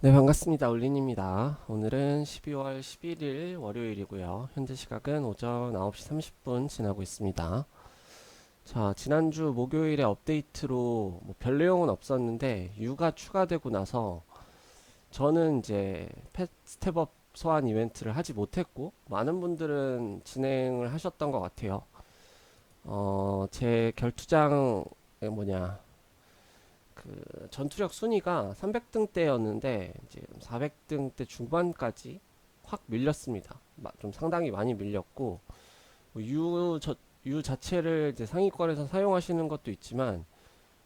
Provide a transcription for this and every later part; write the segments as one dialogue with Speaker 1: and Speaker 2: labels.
Speaker 1: 네, 반갑습니다. 올린입니다. 오늘은 12월 11일 월요일이고요. 현재 시각은 오전 9시 30분 지나고 있습니다. 자, 지난주 목요일에 업데이트로 뭐 별 내용은 없었는데 유가 추가되고 나서 저는 이제 펫 스텝업 소환 이벤트를 하지 못했고 많은 분들은 진행을 하셨던 것 같아요. 어, 제 결투장에 뭐냐 그 전투력 순위가 300등대였는데 이제 400등대 중반까지 확 밀렸습니다. 마- 좀 상당히 많이 밀렸고 뭐 유, 저, 유 자체를 이제 상위권에서 사용하시는 것도 있지만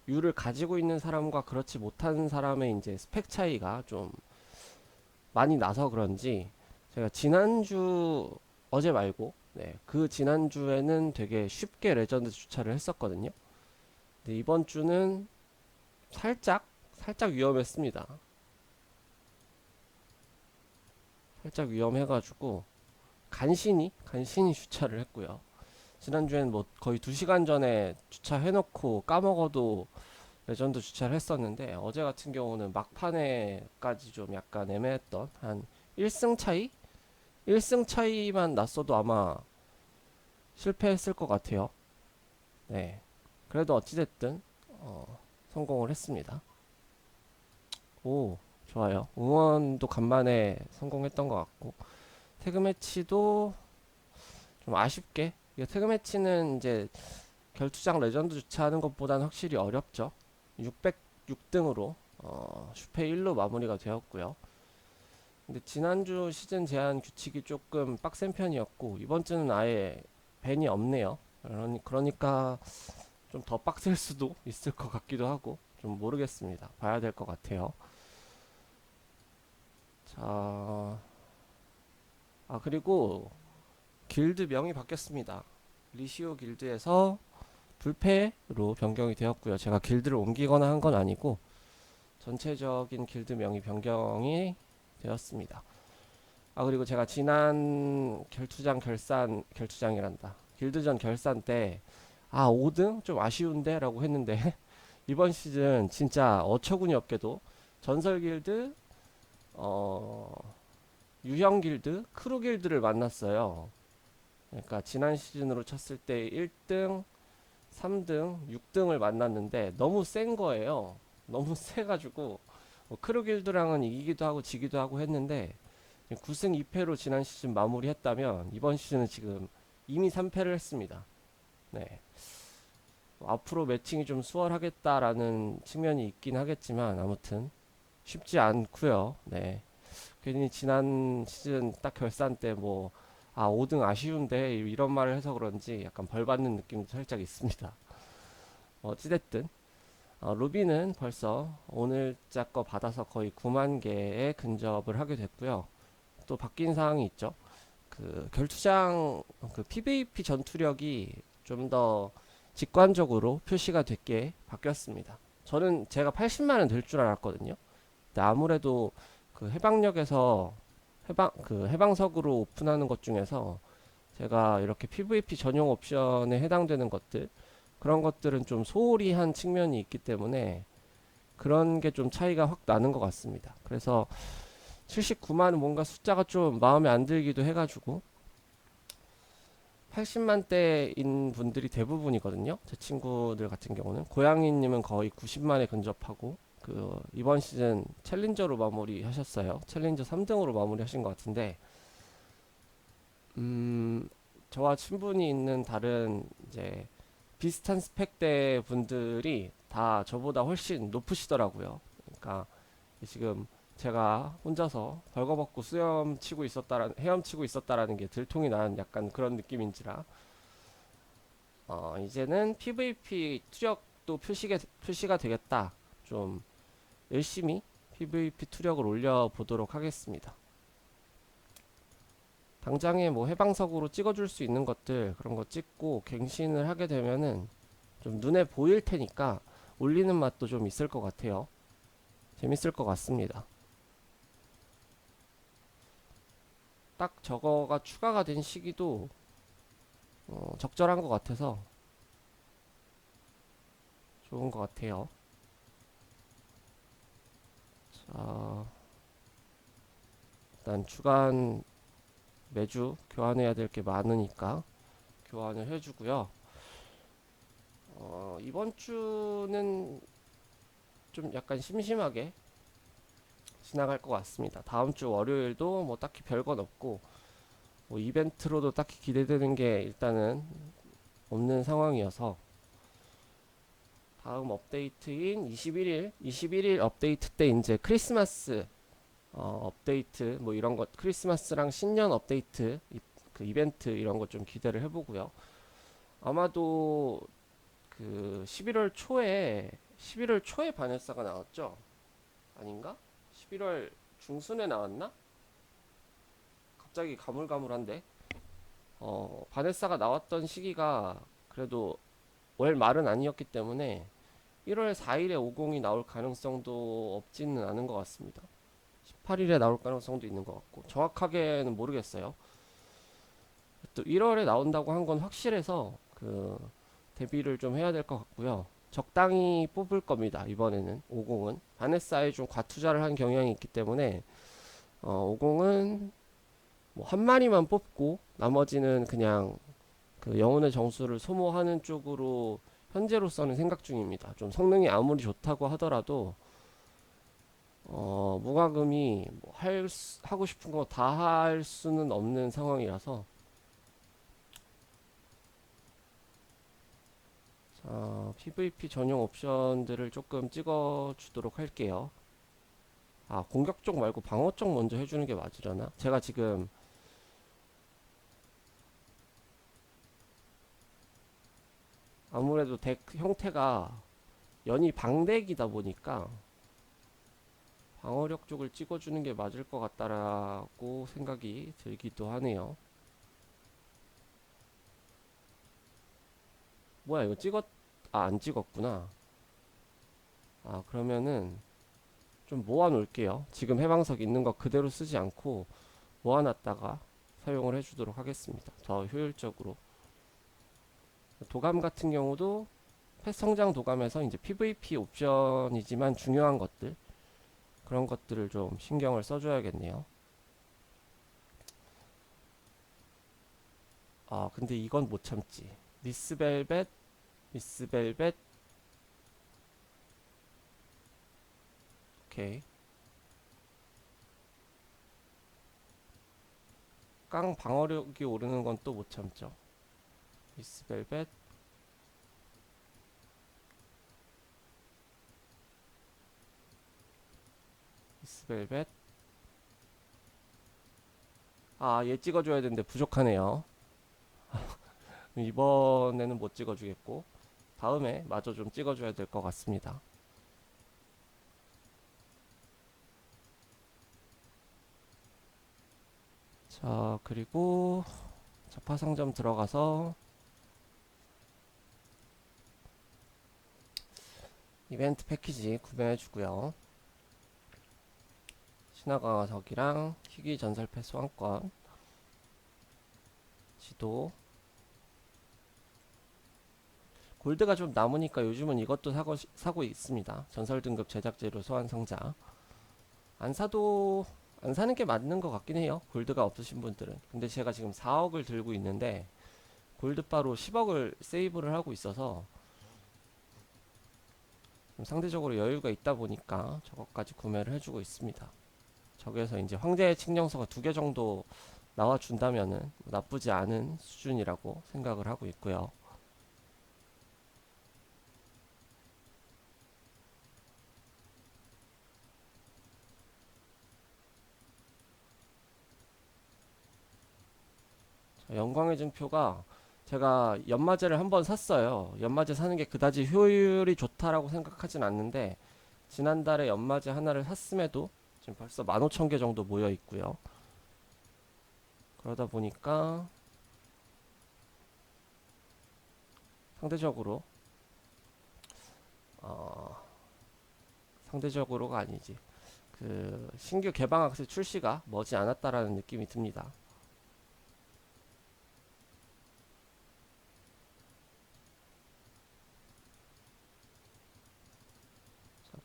Speaker 1: 유를 가지고 있는 사람과 그렇지 못한 사람의 이제 스펙 차이가 좀 많이 나서 그런지 제가 지난주 어제 말고 네, 그 지난주에는 되게 쉽게 레전드 주차를 했었거든요. 근데 이번 주는 살짝 살짝 위험했습니다. 살짝 위험해가지고 간신히 간신히 주차를 했고요. 지난주엔 뭐 거의 2시간 전에 주차해놓고 까먹어도 레전드 주차를 했었는데 어제 같은 경우는 막판에까지 좀 약간 애매했던 한 1승 차이? 1승 차이만 났어도 아마 실패했을 것 같아요. 네. 그래도 어찌됐든 어, 성공을 했습니다. 오, 좋아요. 응원도 간만에 성공했던 것 같고 태그 매치도 좀 아쉽게 태그 매치는 이제 결투장 레전드 주차하는 것보다는 확실히 어렵죠. 606등으로 어, 슈페 1로 마무리가 되었고요. 근데 지난주 시즌 제한 규칙이 조금 빡센 편이었고 이번 주는 아예 밴이 없네요. 그러니, 그러니까 좀 더 빡셀 수도 있을 것 같기도 하고 좀 모르겠습니다. 봐야 될 것 같아요. 자, 아 그리고 길드 명이 바뀌었습니다. 리시오 길드에서 불패로 변경이 되었고요. 제가 길드를 옮기거나 한 건 아니고 전체적인 길드 명이 변경이 되었습니다. 아 그리고 제가 지난 결투장 결산 결투장이란다. 길드전 결산 때 아 5등 좀 아쉬운데 라고 했는데 이번 시즌 진짜 어처구니 없게도 전설 길드 어 유형 길드 크루 길드를 만났어요. 그러니까 지난 시즌으로 쳤을 때 1등 3등 6등을 만났는데 너무 센 거예요. 너무 세가지고 뭐 크루 길드랑은 이기기도 하고 지기도 하고 했는데 9승 2패로 지난 시즌 마무리했다면 이번 시즌은 지금 이미 3패를 했습니다. 네. 뭐 앞으로 매칭이 좀 수월하겠다라는 측면이 있긴 하겠지만 아무튼 쉽지 않고요. 네. 괜히 지난 시즌 딱 결산 때 뭐 아 5등 아쉬운데 이런 말을 해서 그런지 약간 벌 받는 느낌도 살짝 있습니다. 어찌됐든 어, 루비는 벌써 오늘 자 거 받아서 거의 9만 개에 근접을 하게 됐고요. 또 바뀐 사항이 있죠. 그 결투장 그 PVP 전투력이 좀 더 직관적으로 표시가 됐게 바뀌었습니다. 저는 제가 80만은 될줄 알았거든요. 근데 아무래도 그 해방역에서 해방 그 해방석으로 오픈하는 것 중에서 제가 이렇게 PVP 전용 옵션에 해당되는 것들 그런 것들은 좀 소홀히 한 측면이 있기 때문에 그런 게 좀 차이가 확 나는 것 같습니다. 그래서 79만은 뭔가 숫자가 좀 마음에 안 들기도 해가지고 80만대인 분들이 대부분이거든요. 제 친구들 같은 경우는 고양이님은 거의 90만에 근접하고 그 이번 시즌 챌린저로 마무리 하셨어요. 챌린저 3등으로 마무리 하신 것 같은데 음 저와 친분이 있는 다른 이제 비슷한 스펙대 분들이 다 저보다 훨씬 높으시더라고요. 그러니까 지금 제가 혼자서 벌거벗고 수염 치고 있었다라는 헤엄치고 있었다라는 게 들통이 나는 약간 그런 느낌인지라 어 이제는 PVP 투력도 표시가 표시가 되겠다. 좀 열심히 PVP 투력을 올려 보도록 하겠습니다. 당장에 뭐 해방석으로 찍어줄 수 있는 것들 그런 거 찍고 갱신을 하게 되면은 좀 눈에 보일 테니까 올리는 맛도 좀 있을 것 같아요. 재밌을 것 같습니다. 딱 저거가 추가가 된 시기도 어, 적절한 것 같아서 좋은 것 같아요. 자, 일단 주간 매주 교환해야 될 게 많으니까 교환을 해주고요. 어, 이번 주는 좀 약간 심심하게 지나갈 것 같습니다. 다음 주 월요일도 뭐 딱히 별건 없고 뭐 이벤트로도 딱히 기대되는 게 일단은 없는 상황이어서 다음 업데이트인 21일 21일 업데이트 때 이제 크리스마스 어, 업데이트 뭐 이런 것 크리스마스랑 신년 업데이트 이, 그 이벤트 이런 것 좀 기대를 해보고요. 아마도 그 11월 초에 11월 초에 바네사가 나왔죠? 아닌가? 11월 중순에 나왔나? 갑자기 가물가물한데. 어, 바네사가 나왔던 시기가 그래도 월 말은 아니었기 때문에 1월 4일에 50이 나올 가능성도 없지는 않은 것 같습니다. 18일에 나올 가능성도 있는 것 같고 정확하게는 모르겠어요. 또 1월에 나온다고 한 건 확실해서 그 대비를 좀 해야 될 것 같고요. 적당히 뽑을 겁니다. 이번에는 50은 바네사에 좀 과투자를 한 경향이 있기 때문에 어, 50은 뭐 한 마리만 뽑고 나머지는 그냥 그 영혼의 정수를 소모하는 쪽으로 현재로서는 생각 중입니다. 좀 성능이 아무리 좋다고 하더라도 어, 무과금이 뭐 할, 수- 하고 싶은 거 다 할 수는 없는 상황이라서 자, PVP 전용 옵션들을 조금 찍어 주도록 할게요. 아, 공격 쪽 말고 방어 쪽 먼저 해주는 게 맞으려나? 제가 지금 아무래도 덱 형태가 연이 방덱이다 보니까 방어력 쪽을 찍어주는 게 맞을 것 같다라고 생각이 들기도 하네요. 뭐야 이거 찍었 아 안 찍었구나. 아 그러면은 좀 모아 놓을게요. 지금 해방석 있는 거 그대로 쓰지 않고 모아놨다가 사용을 해주도록 하겠습니다. 더 효율적으로. 도감 같은 경우도 펫 성장 도감에서 이제 PVP 옵션이지만 중요한 것들 그런 것들을 좀 신경을 써줘야겠네요. 아 근데 이건 못 참지. 미스벨벳, 미스벨벳. 오케이. 깡 방어력이 오르는 건 또 못 참죠. 미스벨벳. 미스벨벳. 아, 얘 찍어줘야 되는데 부족하네요. 이번에는 못 찍어주겠고, 다음에 마저 좀 찍어줘야 될 것 같습니다. 자, 그리고 자파상점 들어가서 이벤트 패키지 구매해 주고요. 신화강화석이랑 희귀 전설패 소환권 지도 골드가 좀 남으니까 요즘은 이것도 사고, 시- 사고 있습니다. 전설 등급 제작재료 소환 상자. 안 사도 안 사는 게 맞는 것 같긴 해요. 골드가 없으신 분들은. 근데 제가 지금 4억을 들고 있는데 골드바로 10억을 세이브를 하고 있어서 좀 상대적으로 여유가 있다 보니까 저것까지 구매를 해주고 있습니다. 저기에서 이제 황제의 칙령서가 두 개 정도 나와준다면은 뭐 나쁘지 않은 수준이라고 생각을 하고 있고요. 영광의 증표가 제가 연마제를 한번 샀어요. 연마제 사는 게 그다지 효율이 좋다라고 생각하진 않는데 지난달에 연마제 하나를 샀음에도 지금 벌써 15,000개 정도 모여 있고요. 그러다 보니까 상대적으로 어, 상대적으로가 아니지. 그 신규 개방학생 출시가 머지 않았다라는 느낌이 듭니다.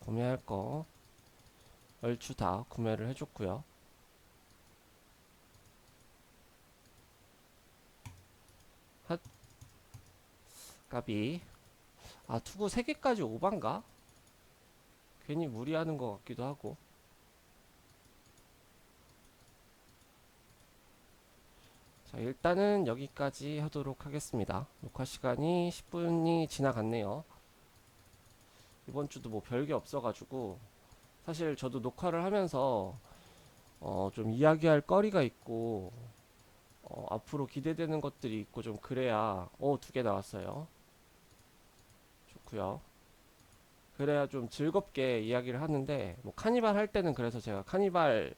Speaker 1: 구매할 거 얼추 다 구매를 해줬고요. 핫. 까비 아 투구 3개까지 오반가? 괜히 무리하는 것 같기도 하고. 자 일단은 여기까지 하도록 하겠습니다. 녹화 시간이 10분이 지나갔네요. 이번 주도 뭐 별게 없어가지고, 사실 저도 녹화를 하면서, 어, 좀 이야기할 거리가 있고, 어, 앞으로 기대되는 것들이 있고 좀 그래야, 어, 두 개 나왔어요. 좋고요. 그래야 좀 즐겁게 이야기를 하는데, 뭐 카니발 할 때는 그래서 제가 카니발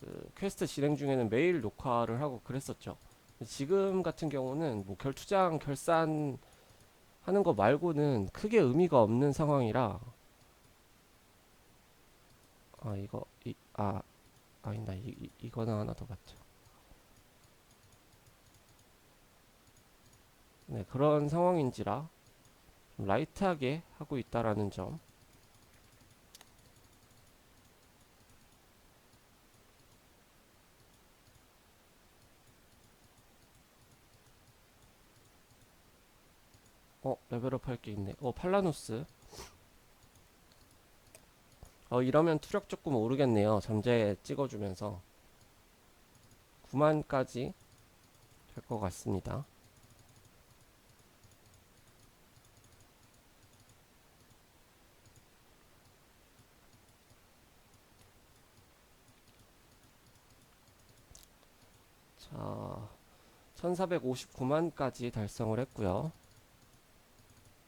Speaker 1: 그 퀘스트 진행 중에는 매일 녹화를 하고 그랬었죠. 지금 같은 경우는 뭐 결투장 결산 하는 거 말고는 크게 의미가 없는 상황이라 아 이거 이, 아 아니다 이, 이, 이거는 하나 더 받자. 네 그런 상황인지라 좀 라이트하게 하고 있다라는 점. 레벨업 할 게 있네. 어, 팔라누스. 어, 이러면 투력 조금 오르겠네요. 잠재 찍어주면서. 9만까지 될 것 같습니다. 자, 1459만까지 달성을 했고요.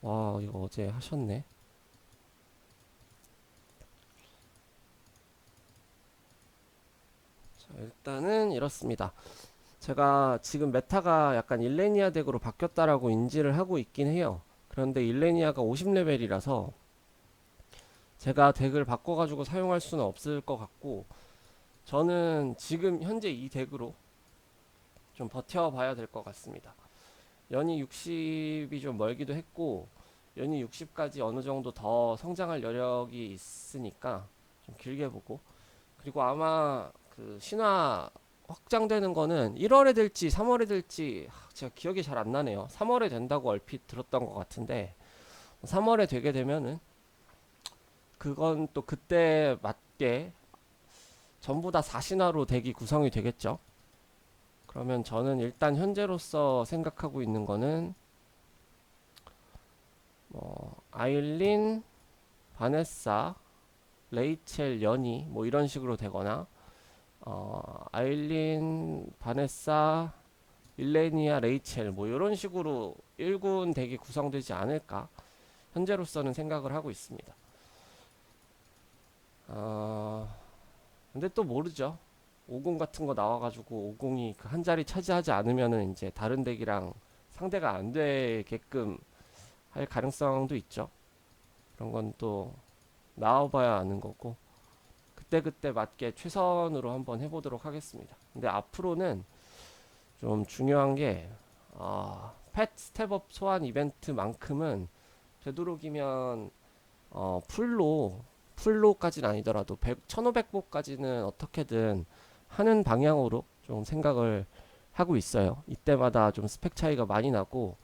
Speaker 1: 와, 이거 어제 하셨네. 자, 일단은 이렇습니다. 제가 지금 메타가 약간 일레니아 덱으로 바뀌었다라고 인지를 하고 있긴 해요. 그런데 일레니아가 50레벨이라서 제가 덱을 바꿔가지고 사용할 수는 없을 것 같고 저는 지금 현재 이 덱으로 좀 버텨봐야 될 것 같습니다. 연이 60이 좀 멀기도 했고 연이 60까지 어느 정도 더 성장할 여력이 있으니까 좀 길게 보고 그리고 아마 그 신화 확장되는 거는 1월에 될지 3월에 될지 하, 제가 기억이 잘 안 나네요. 3월에 된다고 얼핏 들었던 것 같은데 3월에 되게 되면은 그건 또 그때 맞게 전부 다 4신화로 덱이 구성이 되겠죠. 그러면 저는 일단 현재로서 생각하고 있는 거는 뭐 아일린, 바네사, 레이첼, 연희 뭐 이런 식으로 되거나 어, 아일린, 바네사, 일레니아, 레이첼 뭐 이런 식으로 1군 덱이 구성되지 않을까 현재로서는 생각을 하고 있습니다. 어, 근데 또 모르죠. 50 같은 거 나와가지고 50이 그 한 자리 차지하지 않으면은 이제 다른 덱이랑 상대가 안 되게끔 할 가능성도 있죠. 그런 건 또 나와봐야 아는 거고 그때그때 맞게 최선으로 한번 해보도록 하겠습니다. 근데 앞으로는 좀 중요한 게 어, 펫 스텝업 소환 이벤트만큼은 되도록이면 어, 풀로 풀로까지는 아니더라도 100, 1500보까지는 어떻게든 하는 방향으로 좀 생각을 하고 있어요. 이때마다 좀 스펙 차이가 많이 나고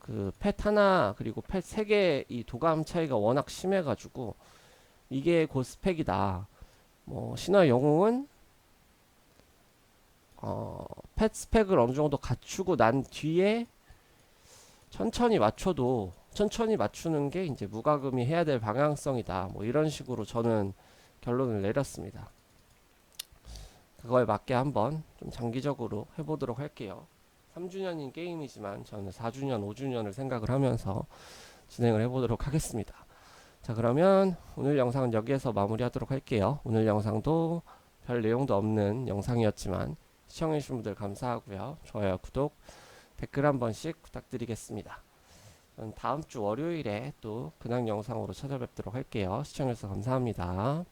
Speaker 1: 그 펫 하나 그리고 펫 세 개 이 도감 차이가 워낙 심해가지고 이게 곧 스펙이다. 뭐 신화 영웅은 어, 펫 스펙을 어느 정도 갖추고 난 뒤에 천천히 맞춰도 천천히 맞추는 게 이제 무과금이 해야 될 방향성이다. 뭐 이런 식으로 저는 결론을 내렸습니다. 그거에 맞게 한번 좀 장기적으로 해보도록 할게요. 3주년인 게임이지만 저는 4주년, 5주년을 생각을 하면서 진행을 해보도록 하겠습니다. 자, 그러면 오늘 영상은 여기에서 마무리하도록 할게요. 오늘 영상도 별 내용도 없는 영상이었지만 시청해주신 분들 감사하고요. 좋아요, 구독, 댓글 한 번씩 부탁드리겠습니다. 다음 주 월요일에 또 근황 영상으로 찾아뵙도록 할게요. 시청해주셔서 감사합니다.